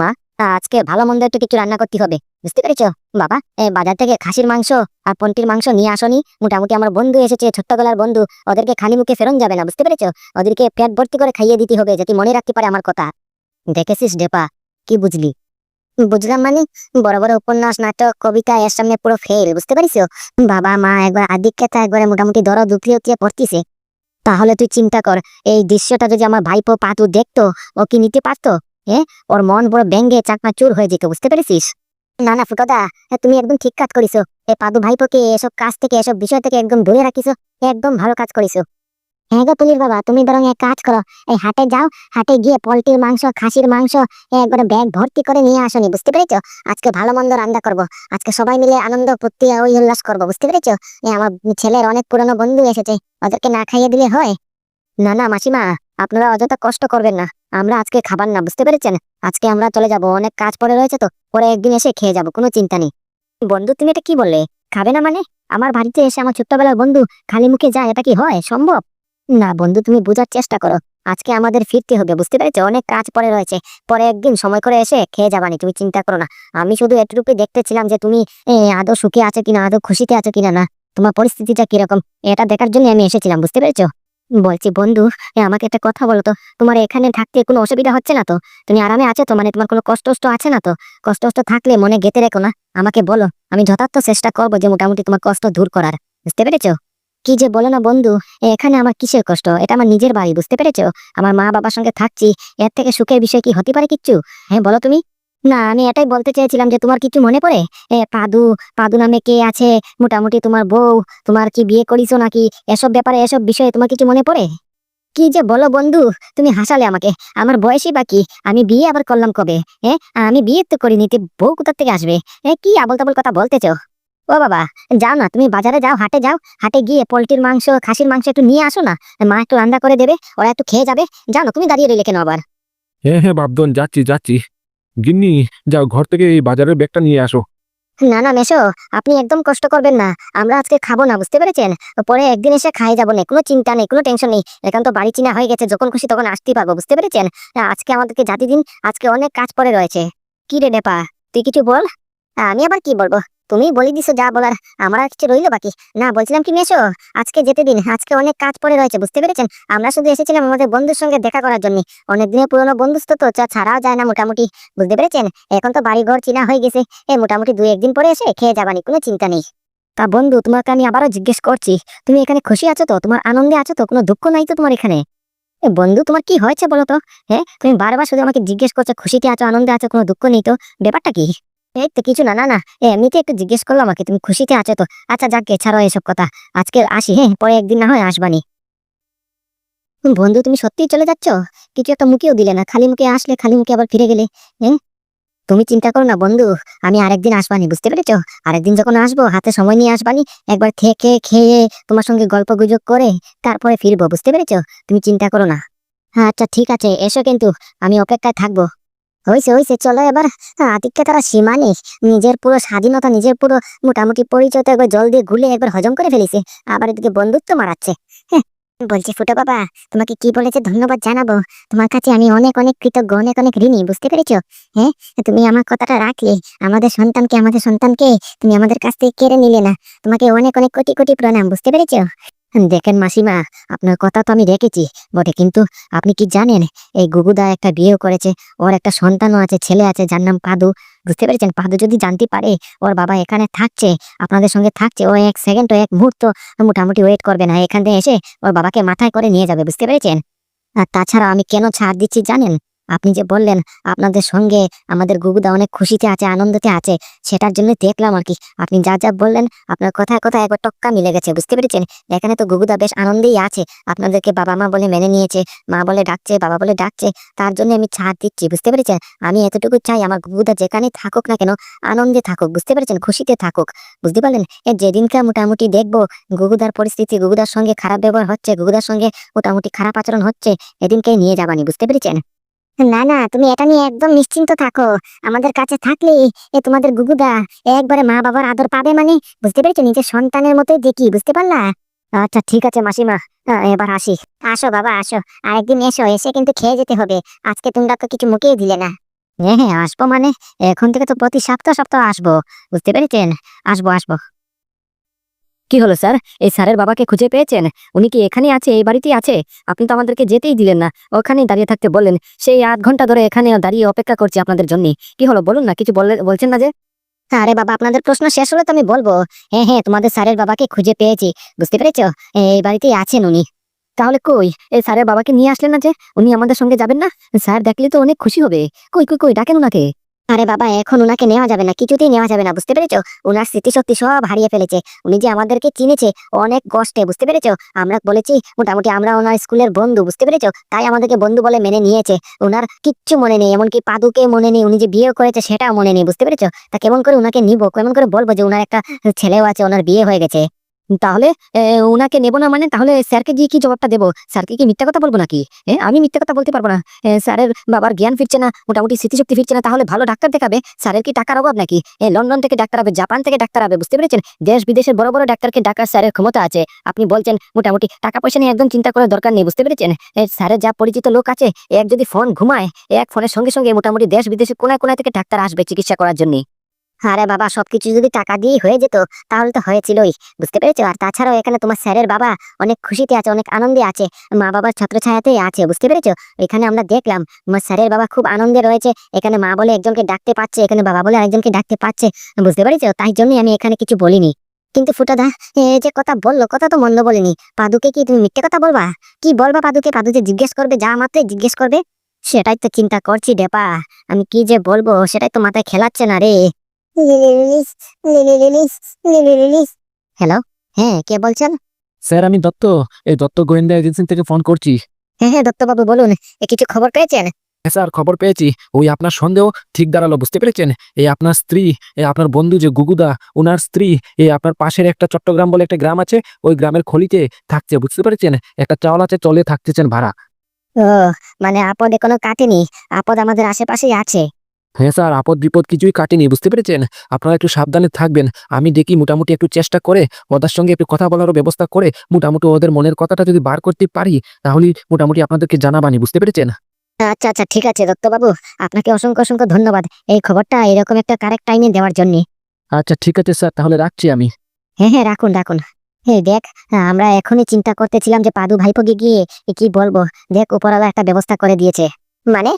মা আজকে ভালো মন্দ একটু কিছু রান্না করতে হবে। বুঝতে পেরেছ? বাবা বাজার থেকে খাসির মাংস আর পন্টির মাংস নিয়ে আসনি। মোটামুটি আমার বন্ধু এসেছে, ছোট্ট গলার বন্ধু। ওদেরকে খালি মুখে ফেরন যাবে না, বুঝতে পেরেছ? ওদেরকে পেট ভর্তি করে খাইয়ে দিতে হবে, যাতে মনে রাখতে পারে আমার কথা। দেখেছিস ডেপা কি বুঝলি? বুঝলাম মানে? বড় বড় উপন্যাস, নাটক, কবিতা, এর সামনে পুরো ফেল বুঝতে পারিস বাবা মা একবার আদিক কেতা একবারে মোটামুটি দরদ উতলিয়ে উতলিয়ে পড়তিছে। তাহলে তুই চিন্তা কর, এই দৃশ্যটা যদি আমার ভাইপো পাতু দেখতো, ও কি নিতে পারতো? ওর মন বড় ব্যঙ্গে চাকমা চুর হয়ে যেত, বুঝতে পেরেছিস? না না, ফুকদা তুমি একদম ঠিক কাজ করিছো। এই পাদু ভাইপোকে এসব কাজ থেকে, এসব বিষয় থেকে একদম দূরে রাখিছো একদম ভালো কাজ করিছো। হ্যাঁ গো তুলির বাবা, তুমি বরং এক কাজ করো, এই হাটে যাও, হাটে গিয়ে পোলট্রির মাংস, খাসির মাংস একবারে ব্যাগ ভর্তি করে নিয়ে আসনি, বুঝতে পেরেছ? আজকে ভালো মন্দ রান্না করব, আজকে সবাই মিলে আনন্দ, ফুর্তি ওই উল্লাস করব, বুঝতে পেরেছ? এ, আমার ছেলের অনেক পুরনো বন্ধু এসেছে, ওদেরকে না খাইয়ে দিলে হয়? না না, মাসিমা, আপনারা অযথা কষ্ট করবেন না। আমরা আজকে খাবার না, বুঝতে পেরেছেন? আজকে আমরা চলে যাব, অনেক কাজ পড়ে রয়েছে তো, পরে একদিন এসে খেয়ে যাব, কোনো চিন্তা নেই। বন্ধু, তুমি এটা কি বললে? খাবে না মানে? আমার বাড়িতে এসে আমার ছোট্টবেলার বন্ধু খালি মুখে যায় এটা কি হয়? সম্ভব? না বন্ধু, তুমি বোঝার চেষ্টা করো। আজকে আমাদের ফিরতে হবে, বুঝতে পেরেছ? অনেক কাজ পড়ে রয়েছে। পরে একদিন সময় করে এসে খেয়ে যাবানি তুমি চিন্তা করো না। আমি শুধু এটুকুই দেখতেছিলাম যে তুমি আদৌ সুখে আছো কিনা, আদৌ খুশিতে আছো কিনা না? তোমার পরিস্থিতিটা কীরকম? এটা দেখার জন্য আমি এসেছিলাম, বুঝতে পেরেছ? বলছি, বন্ধু আমাকে একটা কথা বলো তো। তোমার এখানে থাকতে কোনো অসুবিধা হচ্ছে না তো? তুমি আরামে আছো তো? মানে তোমার কোনো কষ্ট আছে না তো? কষ্ট থাকলে মনে গেতে রেখো না। আমাকে বলো, আমি যথার্থ চেষ্টা করব যে মোটামুটি তোমার কষ্ট দূর করার। বুঝতে পেরেছ? কি যে বলো না বন্ধু এখানে আমার কিসের কষ্ট? এটা আমার নিজের বাড়ি, বুঝতে পেরেছ? আমার মা বাবার সঙ্গে থাকছি, এর থেকে সুখের বিষয় কি হতে পারে কিচ্ছু? হ্যাঁ বলো তুমি। না, আমি এটাই বলতে চেয়েছিলাম যে তোমার কিছু মনে পড়ে? এ, পাদু পাদু নামে কে আছে? মোটামুটি তোমার বউ, তোমার কি বিয়ে করিছো নাকি? এসব ব্যাপারে, এসব বিষয়ে তোমার কিছু মনে পড়ে? কি যে বলো বন্ধু, তুমি হাসালে আমাকে। আমার বয়সই বাকি আমি বিয়ে আবার করলাম কবে? হ্যাঁ আমি বিয়ে তো করিনি, তে বউ কোথার থেকে আসবে? এ, কি আবল তাবল কথা বলতেছ? ও বাবা, যাও না, তুমি বাজারে যাও, হাটে যাও। হাটে গিয়ে পোলট্রির মাংস, খাসির মাংস একটু নিয়ে আসো না। মা একটু রান্না করে দেবে, ওরা একটু খেয়ে যাবে। জানো তুমি দাঁড়িয়ে রইলে কেন আবার? হ্যাঁ হ্যাঁ বাপদন, যাচ্ছি যাচ্ছি। গিন্নি, যাও ঘর থেকে এই বাজারের ব্যাগটা নিয়ে আসো। না না, মেশো, আপনি একদম কষ্ট করবেন না। আমরা আজকে খাব না, বুঝতে পেরেছেন? পরে একদিন এসে খাই যাব না, কোনো চিন্তা নেই, কোনো টেনশন নেই। এখন তো বাড়ি চিনা হয়ে গেছে, যখন খুশি তখন আসতেই পারব, বুঝতে পেরেছেন? আজকে আমাদেরকে জাতি দিন আজকে অনেক কাজ পড়ে রয়েছে। কি রে নেপা তুই কিছু বল? আমি আবার কি বলব? তুমি বলে দিছো যা বলার, আমার আর কিছু রইল বাকি। না, বলছিলাম কি মেশো আজকে যেতে দিন, আজকে অনেক কাজ পড়ে রয়েছে, বুঝতে পেরেছেন? আমরা শুধু এসেছিলাম আমাদের বন্ধুর সঙ্গে দেখা করার জন্য। অনেক দিনের পুরনো বন্ধুত্ব তো যা ছাড়াও যায় না মোটামুটি, বুঝতে পেরেছেন? এখন তো বাড়ি ঘর চিনা হয়ে গেছে। এই মোটামুটি দুই একদিন পরে এসে খেয়ে যাবানি, কোনো চিন্তা নেই। তা বন্ধু, তোমাকে আমি আবারও জিজ্ঞেস করছি, তুমি এখানে খুশি আছো তো? তোমার আনন্দে আছো তো? কোনো দুঃখ নাই তো তোমার এখানে? এ, বন্ধু, তোমার কি হয়েছে বলো তো? হ্যাঁ তুমি বারবার শুধু আমাকে জিজ্ঞেস করছ, খুশিতে আছো, আনন্দে আছো, কোনো দুঃখ নেই তো? ব্যাপারটা কি? এই তো কিছু না না না। এমনিতে একটু জিজ্ঞেস করলাম আমাকে, তুমি খুশিতে আছো তো? আচ্ছা যাক ছাড়ো এসব কথা। আজকে আসি হ্যাঁ পরে একদিন না হয় আসবানি। বন্ধু, তুমি সত্যিই চলে যাচ্ছ? কিছু একটা মুখেও দিলে না, খালি মুখে আসলে খালি মুখে আবার ফিরে গেলে হ্যাঁ তুমি চিন্তা করো না, বন্ধু, আমি আরেকদিন আসবানি, বুঝতে পেরেছ? আরেকদিন যখন আসব, হাতে সময় নিয়ে আসবানি, একবার থেকে খেয়ে তোমার সঙ্গে গল্প গুজব করে তারপরে ফিরবো, বুঝতে পেরেছ? তুমি চিন্তা করো না। আচ্ছা ঠিক আছে, এসো কিন্তু, আমি অপেক্ষায় থাকব। হয়েছে হয়েছে চলো এবার আতিককে তারা সীমা নেই। নিজের পুরো স্বাধীনতা নিজের পুরো মোটামুটি পরিচয় একবার জল দিয়ে গুলে একবার হজম করে ফেলেছে। আবার এদিকে বন্ধুত্ব মারাচ্ছে। হ্যাঁ, বলছি ফুটো বাবা তোমাকে কি বলেছে ধন্যবাদ জানাব। তোমার কাছে আমি অনেক অনেক কৃতজ্ঞ অনেক অনেক ঋণী বুঝতে পেরেছ? হ্যাঁ তুমি আমার কথাটা রাখলে। আমাদের সন্তানকে আমাদের সন্তানকে তুমি আমাদের কাছ থেকে কেড়ে নিলে না। তোমাকে অনেক অনেক কোটি কোটি প্রণাম বুঝতে পেরেছ? দেখেন মাসিমা, আপনার কথা তো আমি রেখেছি, বটে। কিন্তু আপনি কি জানেন, এই গুগুদা একটা বিয়েও করেছে, ওর একটা সন্তানও আছে, ছেলে আছে, যার নাম পাদু। বুঝতে পেরেছেন? পাদু যদি জানতে পারে, ওর বাবা এখানে থাকছে, আপনাদের সঙ্গে থাকছে, ও এক সেকেন্ড ও এক মুহূর্ত মোটামুটি ওয়েট করবে না। এখান থেকে এসে ওর বাবাকে মাথায় করে নিয়ে যাবে, বুঝতে পেরেছেন? আর তাছাড়া আমি কেন ছাড় দিচ্ছি জানেন? আপনি যে বললেন, আপনাদের সঙ্গে আমাদের গুগুদা অনেক খুশিতে আছে, আনন্দতে আছে, সেটার জন্য দেখলাম আর কি। আপনি যা যা বললেন, আপনার কথায় কথায় একবার টক্কা মিলে গেছে, বুঝতে পেরেছেন? এখানে তো গুগুদা বেশ আনন্দেই আছে। আপনাদেরকে বাবা মা বলে মেনে নিয়েছে, মা বলে ডাকছে, বাবা বলে ডাকছে, তার জন্য আমি ছাড় দিচ্ছি, বুঝতে পেরেছেন? আমি এতটুকু চাই আমার গুগুদা যেখানে থাকুক না কেন, আনন্দে থাকুক, বুঝতে পেরেছেন? খুশিতে থাকুক। বুঝতে পারলেন? এ যেদিনকার মোটামুটি দেখব, গুগুদার পরিস্থিতি, গুগুদার সঙ্গে খারাপ ব্যবহার হচ্ছে, গুগুদার সঙ্গে মোটামুটি খারাপ আচরণ হচ্ছে, এদিনকে নিয়ে যাবানি, বুঝতে পেরেছেন? না না, তুমি এটা নিয়ে একদম নিশ্চিন্ত থাকো। আমাদের কাছে থাকলে এ তোমাদের গুগুদা একবারে মা বাবার আদর পাবে মানে বুঝতে পেরেছ? নিজের সন্তানের মতোই দেখি, বুঝতে পারলা? আচ্ছা ঠিক আছে মাসিমা এবার আসি। আসো বাবা, আসো। আরেকদিন এসো, এসে কিন্তু খেয়ে যেতে হবে। আজকে তোমরা তো কিছু মুখেই দিলে না। হ্যাঁ হ্যাঁ আসব মানে? এখন থেকে তো প্রতি সপ্তাহ সপ্তাহ আসব, বুঝতে পেরেছেন? আসব আসব। কি হলো স্যার? এই স্যারের বাবাকে খুঁজে পেয়েছেন? উনি কি এখানে আছে এই বাড়িতেই আছে? আপনি তো আমাদেরকে যেতেই দিলেন না। ওখানেই দাঁড়িয়ে থাকতে বললেন সেই আধ ঘণ্টা ধরে এখানে দাঁড়িয়ে অপেক্ষা করছি আপনাদের জন্য। কি হলো বলুন না কিছু বলছেন না যে? আরে বাবা আপনাদের প্রশ্ন শেষ হলে তো আমি বলব। হ্যাঁ হ্যাঁ তোমাদের স্যারের বাবাকে খুঁজে পেয়েছি। বুঝতে পেরেছ? এই বাড়িতেই আছেন উনি। তাহলে কই? এই স্যারের বাবাকে নিয়ে আসলেন না যে? উনি আমাদের সঙ্গে যাবেন না? স্যার দেখলে তো অনেক খুশি হবে। কই কই কই ডাকেন ওনাকে আরে বাবা, এখন উনাকে নেওয়া যাবে না, কিছুতেই নেওয়া যাবে না, বুঝতে পেরেছ? উনার স্মৃতিশক্তি সব হারিয়ে ফেলেছে। উনি যে আমাদেরকে চিনেছে অনেক কষ্টে, বুঝতে পেরেছ? আমরা বলেছি, মোটামুটি আমরা ওনার স্কুলের বন্ধু, বুঝতে পেরেছ? তাই আমাদেরকে বন্ধু বলে মেনে নিয়েছে। ওনার কিচ্ছু মনে নেই, এমনকি পাদুকে মনে নেই, উনি যে বিয়ে করেছে সেটাও মনে নেই, বুঝতে পেরেছ? তা কেমন করে উনাকে নিবো, কেমন করে বলব যে উনার একটা ছেলেও আছে, ওনার বিয়ে হয়ে গেছে? তাহলে এ, উনাকে নেব না মানে তাহলে স্যারকে গিয়ে কি জবাবটা দেবো? স্যারকে কি মিথ্যা কথা বলব নাকি? আমি মিথ্যা কথা বলতে পারব না। স্যারের বাবার জ্ঞান ফিরছে না মোটামুটি স্মৃতিশক্তি ফিরছে না তাহলে ভালো ডাক্তার দেখাবে। স্যারের কি টাকার অভাব নাকি? লন্ডন থেকে ডাক্তার হবে জাপান থেকে ডাক্তার হবে বুঝতে পেরেছেন? দেশ বিদেশের বড় বড় ডাক্তারকে ডাকার স্যারের ক্ষমতা আছে। আপনি বলছেন মোটামুটি টাকা পয়সা নিয়ে একদম চিন্তা করার দরকার নেই বুঝতে পেরেছেন? স্যারের যা পরিচিত লোক আছে এক যদি ফোন ঘুমায় এক ফোনের সঙ্গে সঙ্গে মোটামুটি দেশ বিদেশে কোনায় কোনায় থেকে ডাক্তার আসবে চিকিৎসা করার জন্য। আরে বাবা, সবকিছু যদি টাকা দিয়ে হয়ে যেত, তাহলে তো হয়েছিলই, বুঝতে পেরেছ? আর তাছাড়াও এখানে তোমার স্যারের বাবা অনেক খুশিতে আছে, অনেক আনন্দে আছে, মা বাবার ছত্রছায়াতেই আছে, বুঝতে পেরেছ? এখানে আমরা দেখলাম, তোমার স্যারের বাবা খুব আনন্দে রয়েছে, এখানে মা বলে একজনকে ডাকতে পাচ্ছে এখানে বাবা বলে একজনকে ডাকতে পাচ্ছে বুঝতে পেরেছ? তাই জন্যই আমি এখানে কিছু বলিনি। কিন্তু ফুটাদা এই যে কথা বলল, কথা তো মন্দ বলিনি। পাদুকে কি তুমি মিথ্যে কথা বলবা? কি বলবা পাদুকে? পাদু যে জিজ্ঞেস করবে, যা মাত্রই জিজ্ঞেস করবে, সেটাই তো চিন্তা করছি, ডেপা। আমি কি যে বলব, সেটাই তো মাথায় খেলাচ্ছে না রে। হ্যালো হ্যাঁ কে বলছেন? স্যার আমি দত্ত। এই দত্ত গোয়েন্দা এজেন্সি থেকে ফোন করছি। হ্যাঁ হ্যাঁ দত্তবাবু বলুন এ কিছু খবর পেয়েছেন? হ্যাঁ স্যার খবর পেয়েছি। ওই আপনার সন্দেহ ঠিক দাঁড়াল বুঝতে পেরেছেন? এই আপনার স্ত্রী এই আপনার বন্ধু যে গুগুদা ওনার স্ত্রী এই আপনার পাশের একটা চট্টগ্রাম বলে একটা গ্রাম আছে ওই গ্রামের খলিতে থাকছে বুঝতে পেরেছেন? একটা চাওয়াল আছে চলে থাকতেছেন ভাড়া। ও মানে আপদ এখনও কাটেনি আপদ আমাদের আশেপাশেই আছে। হ্যাঁ স্যার আপদ বিপদ কিছুই কাটেনি বুঝতে পেরেছেন? আপনারা একটু সাবধানে থাকবেন আমি দেখি মোটামুটি একটু চেষ্টা করে ওদের সঙ্গে একটু কথা বলারও ব্যবস্থা করে মোটামুটি ওদের মনের কথাটা যদি বার করতে পারি তাহলে মোটামুটি আপনাদেরকে জানাবানি বুঝতে পেরেছেন? আচ্ছা আচ্ছা ঠিক আছে দত্তবাবু। আপনাকে অসংখ্য অসংখ্য ধন্যবাদ এই খবরটা এরকম একটা কারেক্ট টাইমে দেওয়ার জন্য। আচ্ছা ঠিক আছে স্যার তাহলে রাখছি আমি। হ্যাঁ হ্যাঁ রাখুন রাখুন। এই দেখ আমরা এখনই চিন্তা করতেছিলাম যে পাদু ভাইপোকে গিয়ে কি বলব দেখ উপরওয়ালা একটা ব্যবস্থা করে দিয়েছে। মানে?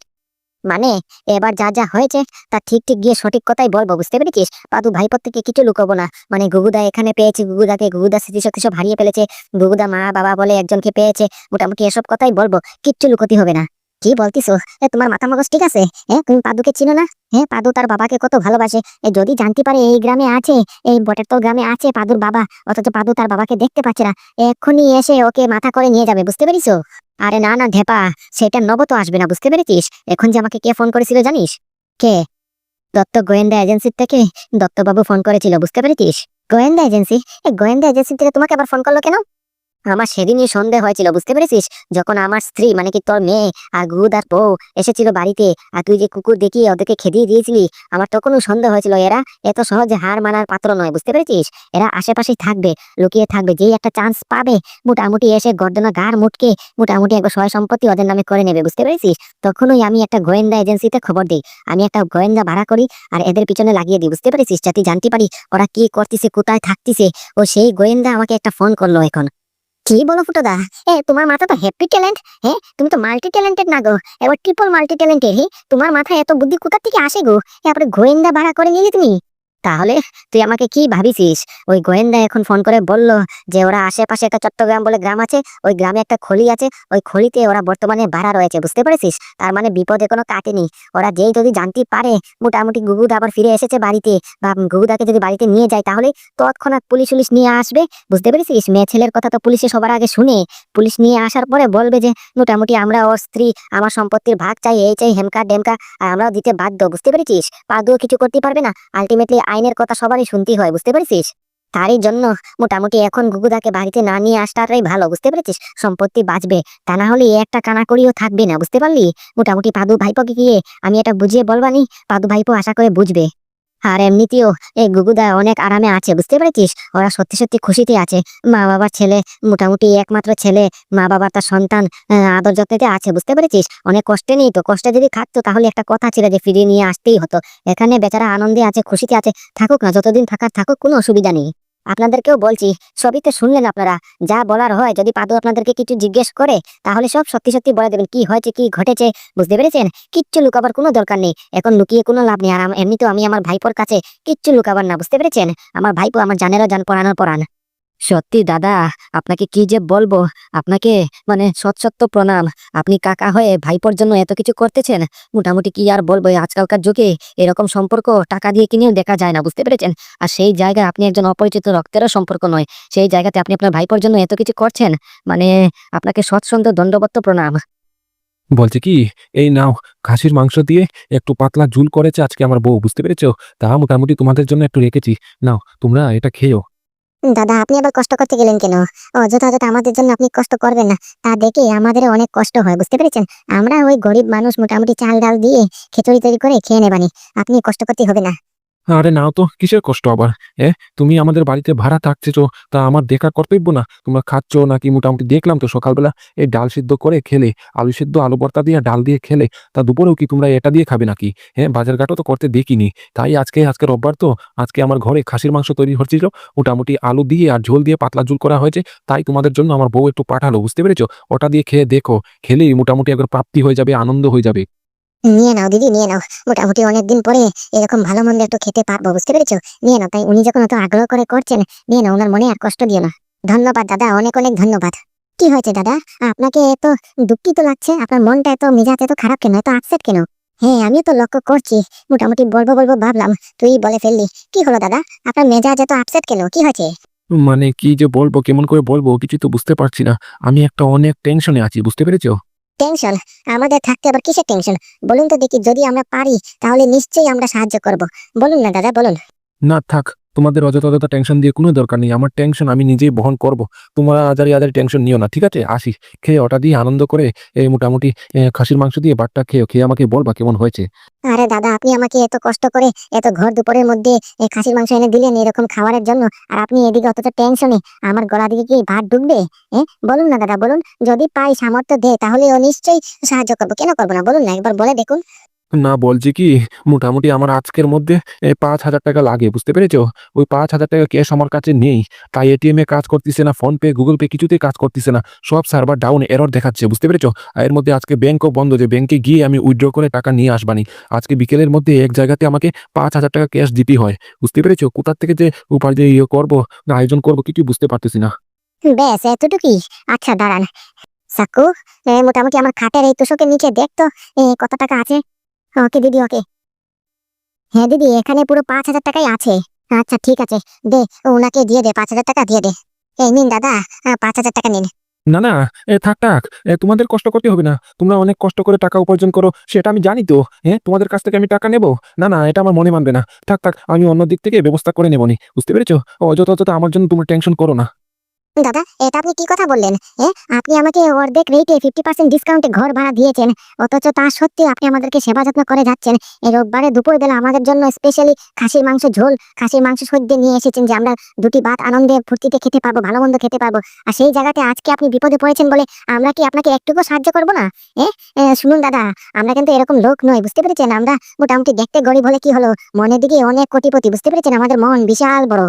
মানে এবার যা যা হয়েছে, তা ঠিক ঠিক গিয়ে সঠিক কথাই বলব, বুঝতে পেরেছিস? পাদু ভাইপোর থেকে কিছু লুকোবো না। মানে গুগুদা এখানে পেয়েছে, গুগুদাকে, গুগুদা স্মৃতিশক্তি সব হারিয়ে ফেলেছে, গুগুদা মা, বাবা বলে একজনকে পেয়েছে, মোটামুটি এসব কথাই বলব, কিচ্ছু লুকোতে হবে না। কি বলতিছো এ, তোমার মাথা মগজ ঠিক আছে? হ্যাঁ তুমি পাদুকে চিনো না? হ্যাঁ পাদু তার বাবাকে কত ভালোবাসে। এ, যদি জানতে পারে এই গ্রামে আছে, এই বটের তো গ্রামে আছে পাদুর বাবা, অথচ পাদু তার বাবাকে দেখতে পাচ্ছে না। এক্ষুনি এসে ওকে মাথা করে নিয়ে যাবে, বুঝতে পেরেছ? আরে না না, ধেপা, সেটা তো আসবে না, বুঝতে পেরেছিস? এখন যে আমাকে কে ফোন করেছিল জানিস? কে? দত্ত গোয়েন্দা এজেন্সির থেকে দত্তবাবু ফোন করেছিল, বুঝতে পেরেছিস? গোয়েন্দা এজেন্সি এই গোয়েন্দা এজেন্সি থেকে তোমাকে আবার ফোন করল কেন? আমার সেদিনই সন্দেহ হয়েছিল, বুঝতে পেরেছিস? যখন আমার স্ত্রী মানে কি তোর মেয়ে আর গুদার বউ এসেছিল বাড়িতে, আর তুই যে কুকুর দেখিয়ে ওদেরকে খেদিয়ে দিয়েছিলি, আমার তখনও সন্দেহ হয়েছিল। এরা এত সহজে হার মানার পাত্র নয়, বুঝতে পেরেছিস? এরা আশেপাশেই থাকবে, লুকিয়ে থাকবে, যেই একটা চান্স পাবে, মোটামুটি এসে গর্দনা গার মুটকে, মোটামুটি একবার সয় সম্পত্তি ওদের নামে করে নেবে, বুঝতে পেরেছিস? তখনই আমি একটা গোয়েন্দা এজেন্সিতে খবর দিই। আমি একটা গোয়েন্দা ভাড়া করি আর এদের পিছনে লাগিয়ে দিই, বুঝতে পেরেছিস? যাতে জানতে পারি ওরা কি করতেছে, কোথায় থাকতেছে। ও সেই গোয়েন্দা আমাকে একটা ফোন করল এখন। কি বলো ফুটোদা? এ, তোমার মাথা তো হ্যাপি ট্যালেন্ট হ্যাঁ তুমি তো মাল্টি ট্যালেন্টেড না গো? এবার ট্রিপল মাল্টি ট্যালেন্টেড হি? তোমার মাথায় এত বুদ্ধি কোথার থেকে আসে গো? এরপরে গোয়েন্দা ভাড়া করে নিয়ে তুমি? তাহলে তুই আমাকে কি ভাবিছিস? ওই গোয়েন্দা এখন ফোন করে বলল যে ওরা আশেপাশে একটা চট্টগ্রাম বলে গ্রাম আছে, ওই গ্রামে একটা খলি আছে, ওই খলিতে ওরা বর্তমানে ভাড়া রয়েছে, বুঝতে পেরেছিস? তার মানে বিপদে কোনো কাটেনি ওরা যেই যদি জানতে পারে, মোটামুটি গুগুদা আবার ফিরে এসেছে বাড়িতে বা গুগুদাকে যদি বাড়িতে নিয়ে যায় তাহলে তৎক্ষণাৎ পুলিশ উলিশ নিয়ে আসবে, বুঝতে পেরেছিস? মেয়ে ছেলের কথা তো পুলিশে সবার আগে শুনে। পুলিশ নিয়ে আসার পরে বলবে যে মোটামুটি আমরা ওর স্ত্রী, আমার সম্পত্তির ভাগ চাই, এই চাই, হেমকা ডেমকা, আর আমরাও দিতে বাধ্য, বুঝতে পেরেছিস? পাদুও কিছু করতে পারবে না। আলটিমেটলি আইনের কথা সবারই শুনতে হয়, বুঝতে পেরেছিস? তারই জন্য মোটামুটি এখন গুগুদাকে বাড়িতে না নিয়ে আসাটাই ভালো, বুঝতে পেরেছিস? সম্পত্তি বাঁচবে, তা না হলে একটা কানা করিও থাকবে না, বুঝতে পারলি? মোটামুটি পাদু ভাইপোকে গিয়ে আমি এটা বুঝিয়ে বলবানি পাদু ভাইপো আশা করে বুঝবে। আর এমনিতেও এই গুগুদা অনেক আরামে আছে, বুঝতে পেরেছিস? ওরা সত্যি সত্যি খুশিতে আছে। মা বাবার ছেলে, মোটামুটি একমাত্র ছেলে, মা বাবার তার সন্তান আদর যত্নেতে আছে, বুঝতে পেরেছিস? অনেক কষ্টে নেই তো, কষ্টে যদি থাকতো তাহলে একটা কথা ছিল যে ফিরিয়ে নিয়ে আসতেই হতো। এখানে বেচারা আনন্দে আছে, খুশিতে আছে, থাকুক না, যতদিন থাকার থাকুক, কোনো অসুবিধা নেই। আপনাদেরকেও বলছি সবই তো শুনলেন আপনারা। যা বলার হয়, যদি পাদু আপনাদেরকে কিছু জিজ্ঞেস করে, তাহলে সব সত্যি সত্যি বলে দেবেন। কি হয়েছে, কি ঘটেছে, বুঝতে পেরেছেন? কিচ্ছু লুকাবার কোনো দরকার নেই। এখন লুকিয়ে কোনো লাভ নেই। আর এমনিতেও আমি আমার ভাইপোর কাছে কিচ্ছু লুকাবার না, বুঝতে পেরেছেন? আমার ভাইপো আমার জানেরও জান, পড়ানোর পড়ান সত্যি দাদা, আপনাকে কি যে বলব? আপনাকে মানে সৎ সত্য প্রণাম। আপনি কাকা হয়ে ভাইপোর জন্য এত কিছু করতেছেন, মোটামুটি কি আর বলব? আজকালকার যুগে এরকম সম্পর্ক টাকা দিয়ে কিনেও দেখা যায় না, বুঝতে পেরেছেন? আর সেই জায়গায় আপনি একজন অপরিচিত রক্তেরও সম্পর্ক নয়। সেই জায়গাতে আপনি আপনার ভাইপোর জন্য এত কিছু করছেন মানে আপনাকে সৎসন্দ দণ্ডবত্ত প্রণাম। বলছে কি, এই নাও, খাসির মাংস দিয়ে একটু পাতলা ঝুল করেছে আজকে আমার বউ, বুঝতে পেরেছ? তা মোটামুটি তোমাদের জন্য একটু রেখেছি। নাও, তোমরা এটা খেয়েও। দাদা, আপনি আবার কষ্ট করতে গেলেন কেন? অযথা আমাদের জন্য আপনি কষ্ট করবেন না, তা দেখে আমাদের অনেক কষ্ট হয়, বুঝতে পেরেছেন? আমরা ওই গরিব মানুষ মোটামুটি চাল ডাল দিয়ে খিচুড়ি তৈরি করে খেয়ে নেবানি, আপনি কষ্ট করতে হবে না। আরে নাও তো, কিসের কষ্ট আবার? এ, তুমি আমাদের বাড়িতে ভাড়া থাকছেছো তা আমার দেখার কর্তব্য না। তোমরা খাচ্ছ নাকি মোটামুটি দেখলাম তো সকালবেলা এই ডাল সিদ্ধ করে খেলে, আলু সিদ্ধ, আলু ভর্তা দিয়ে, ডাল দিয়ে খেলে, তা দুপুরেও কি তোমরা এটা দিয়ে খাবে নাকি? হ্যাঁ বাজার ঘাটও তো করতে দেখিনি। তাই আজকে আজকে রোববার তো, আজকে আমার ঘরে খাসির মাংস তৈরি হচ্ছিল, মোটামুটি আলু দিয়ে আর ঝোল দিয়ে পাতলা ঝোল করা হয়েছে, তাই তোমাদের জন্য আমার বউ একটু পাঠালো, বুঝতে পেরেছ? ওটা দিয়ে খেয়ে দেখো, খেলেই মোটামুটি একবার প্রাপ্তি হয়ে যাবে, আনন্দ হয়ে যাবে। নিয়ে নাও, দিদি, নিয়ে নাও। মোটামুটি অনেকদিন পরে এরকম ভালো মন্দ একটু খেতে পারব, বুঝতে পেরেছ? নিয়ে নাও, তাই উনি যখন এত আগ্রহ করে করছেন, নিয়ে নাও, ওনার মনে আর কষ্ট দিও না। ধন্যবাদ, দাদা, অনেক অনেক ধন্যবাদ। কি হয়েছে, দাদা? আপনাকে এত দুঃখিত লাগছে? আপনার মনটা এত, মেজাজ এত খারাপ কেন? এত আপসেট কেন? হ্যাঁ আমিও তো লক্ষ্য করছি। মোটামুটি বলব বলব, ভাবলাম, তুই বলে ফেললি। কি হলো, দাদা? আপনার মেজাজ এত আপসেট কেন? কি হয়েছে? মানে কি যে বলব, কেমন করে বলব, কিছু তো বুঝতে পারছি না। আমি একটা অনেক টেনশনে আছি, বুঝতে পেরেছ? টেনশন আমাদের থাকতে আবার কিসের টেনশন বলুন তো দেখি, যদি আমরা পারি, তাহলে নিশ্চয়ই আমরা সাহায্য করব। বলুন না, দাদা, বলুন। না, থাক। তোমাদের অযথা টেনশন দিয়ে কোনো দরকার নেই। আমার টেনশন আমি নিজেই বহন করব। তোমরা আজারি আজারি টেনশন নিও না, ঠিক আছে? আসি, খেয়ে ওটা দিয়ে আনন্দ করে এই মোটামুটি খাসির মাংস দিয়ে বাটটা খেয়ে খেয়ে আমাকে বলবা কেমন হয়েছে। আরে দাদা, আপনি আমাকে এত কষ্ট করে, এত ঘর দুপুরের মধ্যে এই খাসির মাংস এনে দিলেন এরকম খাবারের জন্য, আর আপনি এদিকে অতটা টেনশনে আমার গলা দিকে কি ভাত ঢুকবে হ্যাঁ বলুন না দাদা, বলুন। যদি পাই সামর্থ্য দেয়, তাহলে ও নিশ্চয়ই সাহায্য করব। কেন করব না? বলুন না, একবার বলে দেখুন। না বলছি কি, মোটামুটি আমার আজকের মধ্যে পাঁচ হাজার টাকা লাগে, বুঝতে পেরেছ? ওই পাঁচ হাজার টাকা ক্যাশ আমার কাছে নেই। তাই এটিএম এ কাজ করতেছে না ফোন পে গুগল পে কিছুতেই কাজ করতেছে না। সব সার্ভার ডাউন এরর দেখাচ্ছে, বুঝতে পেরেছ? এর মধ্যে আজকে ব্যাংকও বন্ধ, যে ব্যাংকে গিয়ে আমি উইড্র করে টাকা নিয়ে আসবানি। আজকে বিকেলের মধ্যে এক জায়গাতে আমাকে পাঁচ হাজার টাকা ক্যাশ দিতে হয়, বুঝতে পেরেছ? কোথার থেকে যে উপার্জন ইয়ে করব আয়োজন করব কিছু বুঝতে পারতেছি না। ব্যাস এতটুকুই। আচ্ছা দাঁড়ান। সাকু মোটামুটি আমার খাটের এই তোষকের নিচে দেখতো কত টাকা আছে? ওকে দিদি, ওকে। হ্যাঁ দিদি, এখানে পুরো পাঁচ হাজার টাকাই আছে। আচ্ছা ঠিক আছে। দে, ওনাকে দিয়ে দে, পাঁচ হাজার টাকা দিয়ে দে। এই নিন দাদা পাঁচ হাজার টাকা নিন। না না, এ, থাক থাক। তোমাদের কষ্ট করতে হবে না। তোমরা অনেক কষ্ট করে টাকা উপার্জন করো, সেটা আমি জানি তো। হ্যাঁ তোমাদের কাছ থেকে আমি টাকা নেব? না না, এটা আমার মনে মানবে না। থাক থাক, আমি অন্য দিক থেকে ব্যবস্থা করে নেবনি। বুঝতে পেরেছ? অযথা অযথা আমার জন্য তোমরা টেনশন করো না। দাদা এটা আপনি কি কথা বললেন? হ্যাঁ আপনি আমাকে অর্ধেক রেটে ফিফটি পার্সেন্ট ডিসকাউন্টে ঘর ভাড়া দিয়েছেন অথচ তা সত্ত্বেও আপনি আমাদেরকে সেবা যত্ন করে যাচ্ছেন। এই রোববারে দুপুর বেলা আমাদের জন্য স্পেশালি খাসির মাংস ঝোল খাসির মাংস সদ্য নিয়ে এসেছেন যে আমরা দুটি ভাত আনন্দে ফুর্তিতে খেতে পারব ভালো মন্দ খেতে পারব। আর সেই জায়গাতে আজকে আপনি বিপদে পড়েছেন বলে আমরা কি আপনাকে একটুকু সাহায্য করব না? এ, শুনুন দাদা আমরা কিন্তু এরকম লোক নই বুঝতে পেরেছেন? আমরা মোটামুটি দেখতে গরিব হলে কি হলো? মনের দিকে অনেক কোটিপতি বুঝতে পেরেছেন? আমাদের মন বিশাল বড়।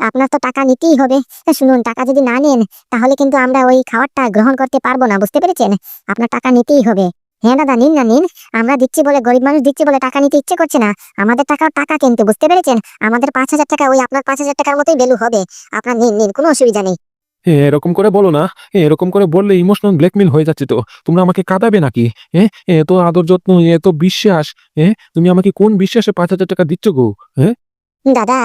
আপনার তো টাকা নিতেই হবে। শুনুন, টাকা যদি না নেন, তাহলে কিন্তু আমরা ওই খাবারটা গ্রহণ করতে পারব না, বুঝতে পেরেছেন? আপনার টাকা নিতেই হবে। হ্যাঁ দাদা, নিন না, নিন। আমরা দিচ্ছি বলে, গরিব মানুষ দিচ্ছি বলে টাকা নিতে ইচ্ছে করছে না। আমাদের টাকাও টাকা কিন্তু, বুঝতে পেরেছেন? আমাদের পাঁচ হাজার টাকা, ওই আপনার পাঁচ হাজার টাকার মতোই ভ্যালু হবে। আপনার, নিন নিন, কোনো অসুবিধা নেই। এরকম করে বলো না। এরকম করে বললে ইমোশনাল ব্ল্যাকমেল হয়ে যাচ্ছে তো। তোমরা আমাকে কাঁদাবে নাকি? হ্যাঁ এত আদর যত্ন এত বিশ্বাস। হ্যাঁ তুমি আমাকে কোন বিশ্বাসে পাঁচ হাজার টাকা দিচ্ছ গো? হ্যাঁ দাদা,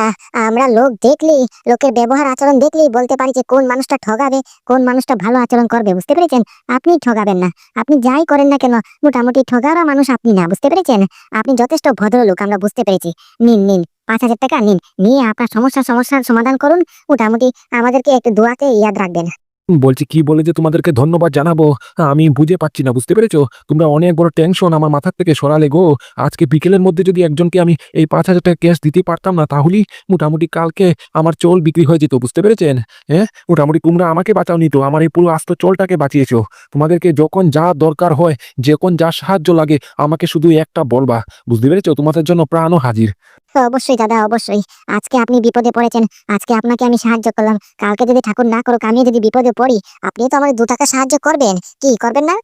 আমরা লোক দেখলেই, লোকের ব্যবহার আচরণ দেখলেই বলতে পারি যে কোন মানুষটা ঠগাবে, কোন মানুষটা ভালো আচরণ করবে, বুঝতে পেরেছেন? আপনি ঠগাবেন না। আপনি যাই করেন না কেন, মোটামুটি ঠগারও মানুষ আপনি না, বুঝতে পেরেছেন? আপনি যথেষ্ট ভদ্রলোক, আমরা বুঝতে পেরেছি। নিন নিন, পাঁচ হাজার টাকা নিন, নিয়ে আপনার সমস্যা সমস্যার সমাধান করুন। মোটামুটি আমাদেরকে একটু দোয়াতে ইয়াদ রাখবেন। বলছি, কি বলে যে তোমাদেরকে ধন্যবাদ জানাব? আমি বুঝে পাচ্ছি না, বুঝতে পেরেছ? তোমরা অনেক বড় টেনশন আমার মাথার থেকে সরালে গো। আজকে বিকেলের মধ্যে যদি একজনকে আমি এই পাঁচ হাজার টাকা ক্যাশ দিতে পারতাম না, তাহলেই মোটামুটি কালকে আমার চোল বিক্রি হয়ে যেত, বুঝতে পেরেছেন? হ্যাঁ মোটামুটি তোমরা আমাকে বাঁচাও নিত আমার এই পুরো আস্ত চোলটাকে বাঁচিয়েছো। তোমাদেরকে যখন যা দরকার হয় যখন যা সাহায্য লাগে, আমাকে শুধু একটা বলবা, বুঝতে পেরেছ? তোমাদের জন্য প্রাণও হাজির। অবশ্যই দাদা, অবশ্যই। আজকে আপনি বিপদে পড়েছেন, আজকে আপনাকে আমি সাহায্য করলাম। কালকে যদি ঠাকুর না করুক আমি যদি বিপদে পড়ি আপনি তো আমাকে দু টাকা সাহায্য করবেন। কি করবেন না?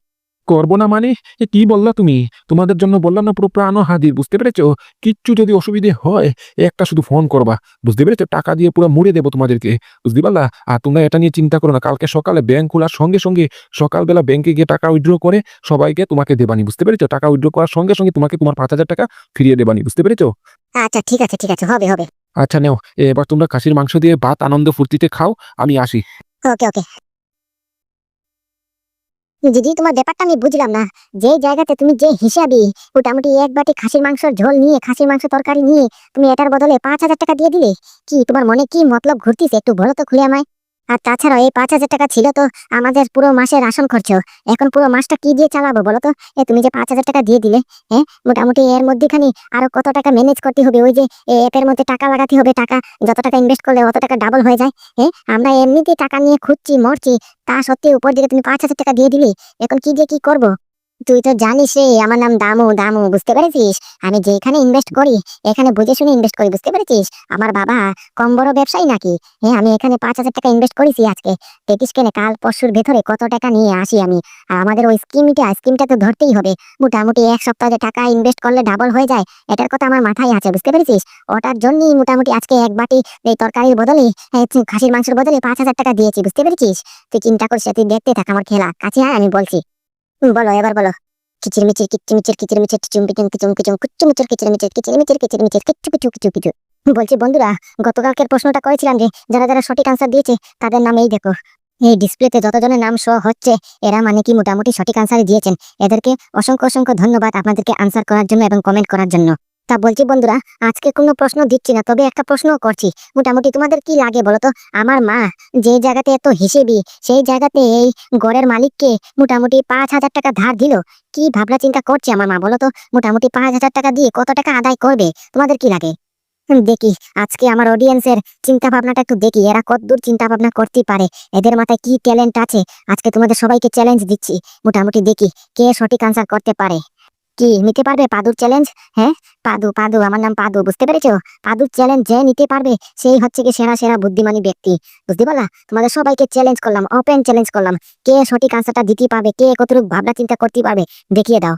করব না মানে? কি বললা তুমি? তোমাদের জন্য বললাম না পুরো প্রাণও হাজির বুঝতে পেরেছ? কিচ্ছু যদি অসুবিধে হয় একটা শুধু ফোন করবা। বুঝতে পেরেছ? টাকা দিয়ে পুরো মুড়ে দেবো তোমাদেরকে। বুঝতে পারলা? আর তোমরা এটা নিয়ে চিন্তা করো না। কালকে সকালে ব্যাংক খোলার সঙ্গে সঙ্গে সকালবেলা ব্যাংকে গিয়ে টাকা উইথড্র করে সবাইকে তোমাকে দেবানি। বুঝতে পেরেছ? টাকা উইথড্র করার সঙ্গে সঙ্গে তোমাকে তোমার পাঁচ হাজার টাকা ফিরিয়ে দেবানি। বুঝতে পেরেছ? আচ্ছা ঠিক আছে ঠিক আছে। হবে হবে। আচ্ছা নেও। এবার তোমরা খাসির মাংস দিয়ে ভাত আনন্দ ফুর্তিতে খাও। আমি আসি। ওকে ওকে। দিদি, তোমার ব্যাপারটা আমি বুঝলাম না। যে জায়গাতে তুমি যে হিসাবি মোটামুটি এক বাটি খাসির মাংসের ঝোল নিয়ে, খাসির মাংস তরকারি নিয়ে, তুমি এটার বদলে পাঁচ হাজার টাকা দিয়ে দিলে, কি তোমার মনে কি মতলব ঘুরতিছে? একটু বলো তো খুলে আমায়। আর তাছাড়া এই পাঁচ হাজার টাকা ছিল তো আমাদের পুরো মাসের রাশন খরচ। এখন পুরো মাসটা কি দিয়ে চালাবো বলো তো? এ, তুমি যে পাঁচ হাজার টাকা দিয়ে দিলে হ্যাঁ মোটামুটি এর মধ্যেখানে আরও কত টাকা ম্যানেজ করতে হবে? ওই যে অ্যাপের মধ্যে টাকা লাগাতে হবে, টাকা, যত টাকা ইনভেস্ট করলে অত টাকা ডাবল হয়ে যায়। হ্যাঁ আমরা এমনিতেই টাকা নিয়ে খুঁজছি, মরছি, তা সত্যি উপর দিকে তুমি পাঁচ হাজার টাকা দিয়ে দিলি, এখন কি দিয়ে কি করব? তুই তো জানিস রে, আমার নাম দামু দামু, বুঝতে পেরেছিস? আমি যেখানে ইনভেস্ট করি, এখানে বুঝে শুনে ইনভেস্ট করি, বুঝতে পেরেছিস? আমার বাবা কম বড় ব্যবসায়ী নাকি? হ্যাঁ আমি এখানে পাঁচ হাজার টাকা ইনভেস্ট করেছি আজকে। দেখিস কেনে, কাল পরশুর ভেতরে কত টাকা নিয়ে আসি আমি। আর আমাদের ওই স্কিমটা স্কিমটা তো ধরতেই হবে। মোটামুটি এক সপ্তাহে টাকা ইনভেস্ট করলে ডাবল হয়ে যায়, এটার কথা আমার মাথায় আছে, বুঝতে পেরেছিস? ওটার জন্যই মোটামুটি আজকে এক বাটি এই তরকারির বদলে খাসির মাংসের বদলে পাঁচ হাজার টাকা দিয়েছি, বুঝতে পেরেছিস? তুই চিন্তা করিস তুই দেখতে থাক আমার খেলা। কাছে আয়, আমি বলছি। বলো, এবার বলো। কিচির মিচির কিচির মিচির কিচির মিচির চুম কিচুম কিচুম কিচুম কুচু মিচির কিচির মিচির কিচির মিচির কিচির মিচির কিচু কিচু কিচু বলছি, বন্ধুরা, গতকালকের প্রশ্নটা করেছিলাম যে, যারা যারা সঠিক আনসার দিয়েছে, তাদের নাম এই দেখো। এই ডিসপ্লেতে যতজনের নাম শো হচ্ছে, এরা মানে কি মোটামুটি সঠিক আনসার দিয়েছেন। এদেরকে অসংখ্য অসংখ্য ধন্যবাদ আপনাদেরকে আনসার করার জন্য এবং কমেন্ট করার জন্য। তা বলছি বন্ধুরা, আজকে কোনো প্রশ্ন দিচ্ছি না, তবে একটা প্রশ্ন করছি। মোটামুটি তোমাদের কি লাগে বলো তো আমার মা যে জায়গাতে এত হিসেবি, সেই জায়গাতে এই গড়ের মালিককে মোটামুটি পাঁচ হাজার টাকা ধার দিল। কি ভাবনা চিন্তা করছে আমার মা বলো তো মোটামুটি পাঁচ হাজার টাকা দিয়ে কত টাকা আদায় করবে? তোমাদের কি লাগে? দেখি, আজকে আমার অডিয়েন্সের চিন্তা ভাবনাটা একটু দেখি, এরা কতদূর চিন্তা ভাবনা করতে পারে, এদের মাথায় কি ট্যালেন্ট আছে? আজকে তোমাদের সবাইকে চ্যালেঞ্জ দিচ্ছি, মোটামুটি দেখি, কে সঠিক আনসার করতে পারে? কি নিতে পারবে পাদুর চ্যালেঞ্জ হ্যাঁ? পাদু পাদু, আমার নাম পাদু, বুঝতে পেরেছ? পাদুর চ্যালেঞ্জ যে নিতে পারবে, সেই হচ্ছে কি সেরা সেরা বুদ্ধিমানী ব্যক্তি। বুঝতে পারলা? তোমাদের সবাইকে চ্যালেঞ্জ করলাম ওপেন চ্যালেঞ্জ করলাম। কে সঠিক আনসারটা দিতে পারবে, কে কতটুকু ভাবনা চিন্তা করতে পারবে, দেখিয়ে দাও।